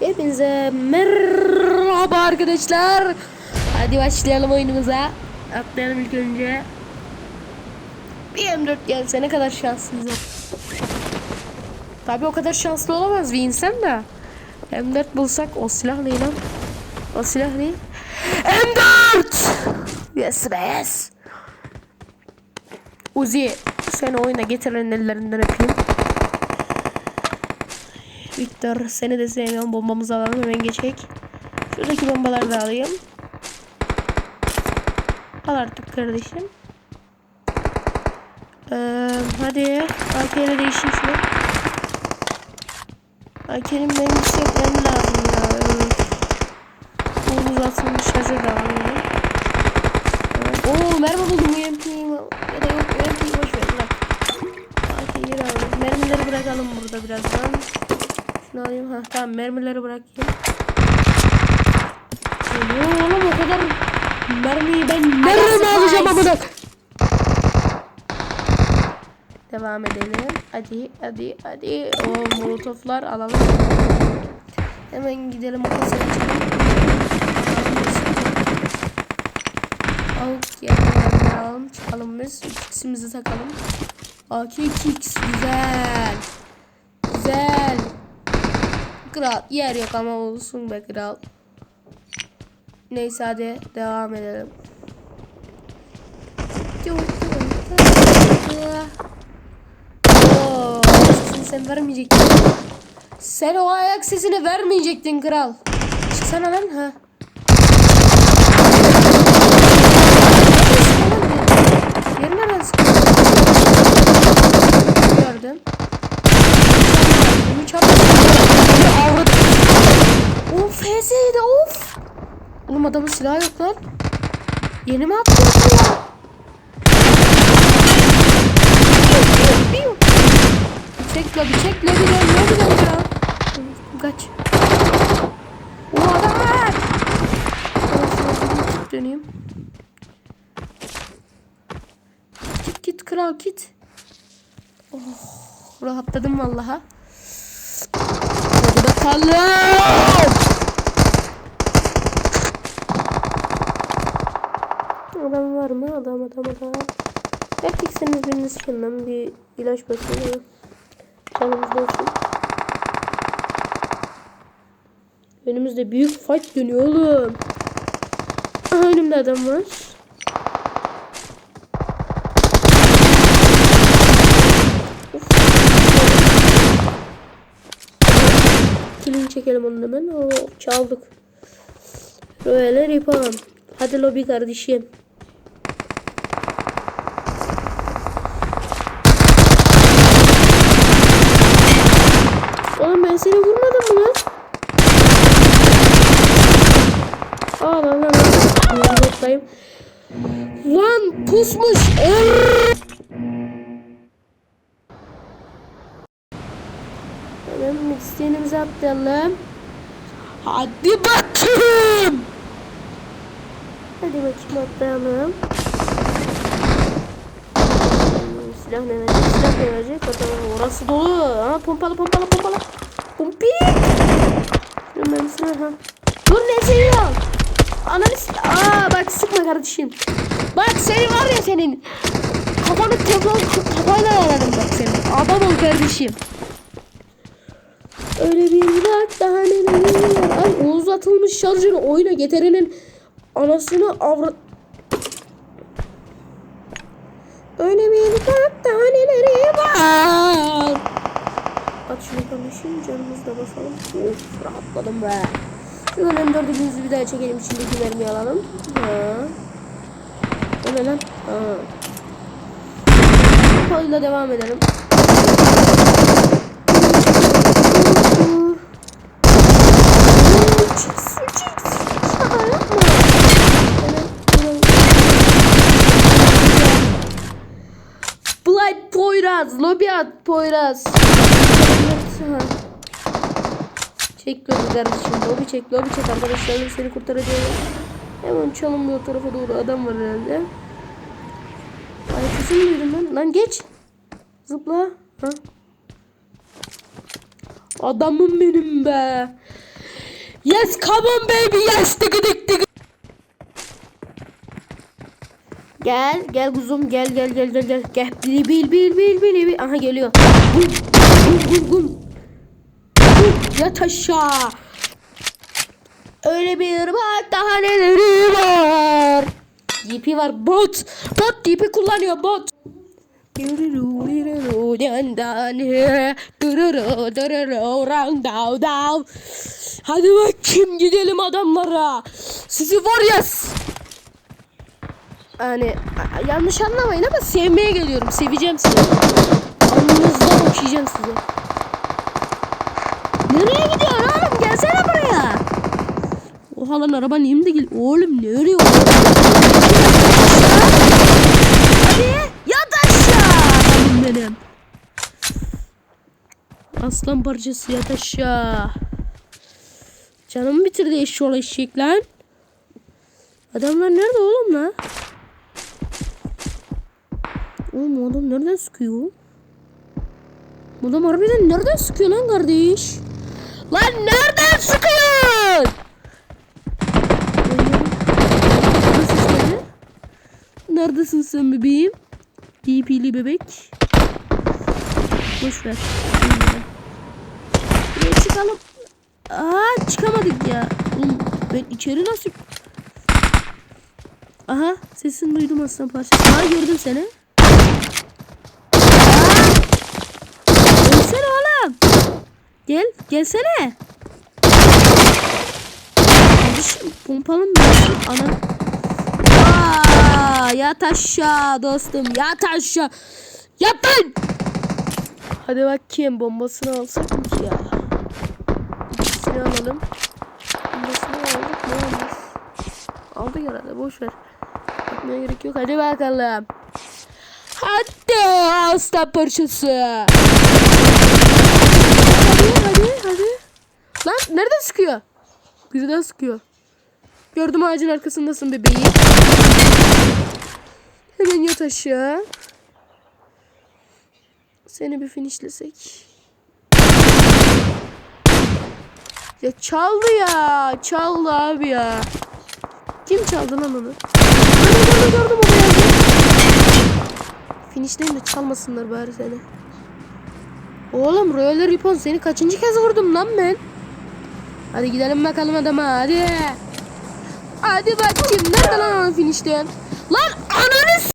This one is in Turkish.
Hepinize merhaba arkadaşlar. Hadi başlayalım oyunumuza. Atlayalım ilk önce. Bir M4 gelse ne kadar şanslıyız. Tabi o kadar şanslı olamaz bir insan da. M4 bulsak o silah ne lan? O silah ne? M4! Yes be yes. Uzi seni oyuna getiren ellerinden öpeyim. Victor seni de sevmiyorum. Bombamızı alalım hemen geçek. Şuradaki bombaları da alayım. Al artık kardeşim. Ee, hadi AK'yle değişin şunu. AK'nin benim isteklerim lazım ya. Öf. Bu uzatılmış şarjı da alayım. Evet. Oo mermi buldum UMP'yi ya da yok UMP'yi boş ver bırak. AK'yi alalım. Mermileri bırakalım burada birazdan. Şunu alayım. Ha tamam mermileri bırakayım. Geliyor oğlum o kadar mermiyi ben nereden alacağım amına? Devam edelim. Hadi hadi hadi. O molotoflar alalım. Hemen gidelim o. Avuk yerlerini alalım. Çıkalım biz. İkisimizi takalım. AK2X güzel. Güzel. Kral yer yok ama olsun be kral. Neyse hadi devam edelim. Oo, sesini sen vermeyecektin. Sen o ayak sesini vermeyecektin kral. Çıksana lan ha. Yerine ben sıkıyorum. Gördüm. Üç avrat. Of FS'ydi of. Oğlum adamın silahı yok lan. Yeni mi attın ya? Bir çekle bir dön ne bileyim ya. Kaç. O adam var. Döneyim. Git git kral git. Oh rahatladım vallaha. Hadi bakalım. Adam var mı? Adam adam adam. Erkekseniz biriniz çıkın bir ilaç basayım. Canımızda olsun. Önümüzde büyük fight dönüyor oğlum. Aha önümde adam var. Kilini çekelim onu hemen. Oo, çaldık. Böyle yapalım. Hadi lobi kardeşim. Oğlum ben seni vurmadım mı lan? Aa lan lan lan. Bottayım. Err! Hemen isteğimizi atlayalım. Hadi bakayım. Hadi bakayım atlayalım. Silah ne verecek? Silah ne verecek? Bakalım orası dolu. Ha, pompalı pompalı pompalı. Pompi. Şunun mermisini ha. Dur ne seviyor? Ananı s- Aa bak sıkma kardeşim. Bak seni var ya senin. Kafanı teflon kafayla yalarım bak senin. Adam ol kardeşim. Öyle bir bırak daha neler. Ay Oğuz şarjını oyuna getirenin anasını avra... Öyle bir bırak daha neler var. At şunu konuşayım canımızı da basalım. Of rahatladım be. Şu önemli dördümüzü bir daha çekelim. İçindeki mermiyi alalım. Ha. O ne lan? Ha. Devam edelim. Poyraz, Lobby at Poyraz. Çek lobi kardeşim, lobi çek, lobi çek arkadaşlarım seni kurtaracağım. Hemen çalın bu tarafa doğru adam var herhalde. Ay sesini duydum ben. Lan geç. Zıpla. Ha. Adamım benim be. Yes come on baby yes tıkı tık tıkı. Gel gel kuzum gel gel gel gel gel gel bil bil bil bil bil bil aha geliyor gum gum gum gum yat aşağı öyle bir bak daha neleri var DP var bot bot DP kullanıyor bot Hadi bakayım gidelim adamlara. Sizi var ya. Yani yanlış anlamayın ama sevmeye geliyorum. Seveceğim sizi. Alnınızdan okuyacağım sizi. Nereye gidiyorsun oğlum? Gelsene buraya. Oha lan araba neyim de gel. Oğlum nereye? Hadi yat aşağı. Benim. Aslan parçası yat aşağı. Canımı bitirdi eşşoğlu eşek lan. Adamlar nerede oğlum lan? Oğlum adam nereden sıkıyor? Adam harbiden nereden sıkıyor lan kardeş? Lan nereden sıkıyor? Neredesin sen bebeğim? DP'li bebek. Boş ver. Buraya çıkalım. Aa çıkamadık ya. Oğlum ben içeri nasıl... Aha sesini duydum aslan parçası. Aa gördüm seni. Aa! Gelsene oğlum. Gel gelsene. Kardeşim pompalım ben. Ana. Aa, yat aşağı dostum yat aşağı. Yat lan. Hadi bakayım bombasını alsak mı ki ya? İkisini alalım. Bombasını aldık mı olmaz. Aldık herhalde boş ver. Bakmaya gerek yok hadi bakalım. Hadi hasta parçası. Hadi hadi hadi. Lan nereden sıkıyor? Birden sıkıyor. Gördüm ağacın arkasındasın bebeğim. Hemen yat aşağı. Seni bir finishlesek. Ya çaldı ya. Çaldı abi ya. Kim çaldı lan onu? Gördüm gördüm onu yazdı. Finishleyin de çalmasınlar bari seni. Oğlum Royal Ripon seni kaçıncı kez vurdum lan ben? Hadi gidelim bakalım adama hadi. Hadi bakayım nerede lan o finishleyen? Lan ananı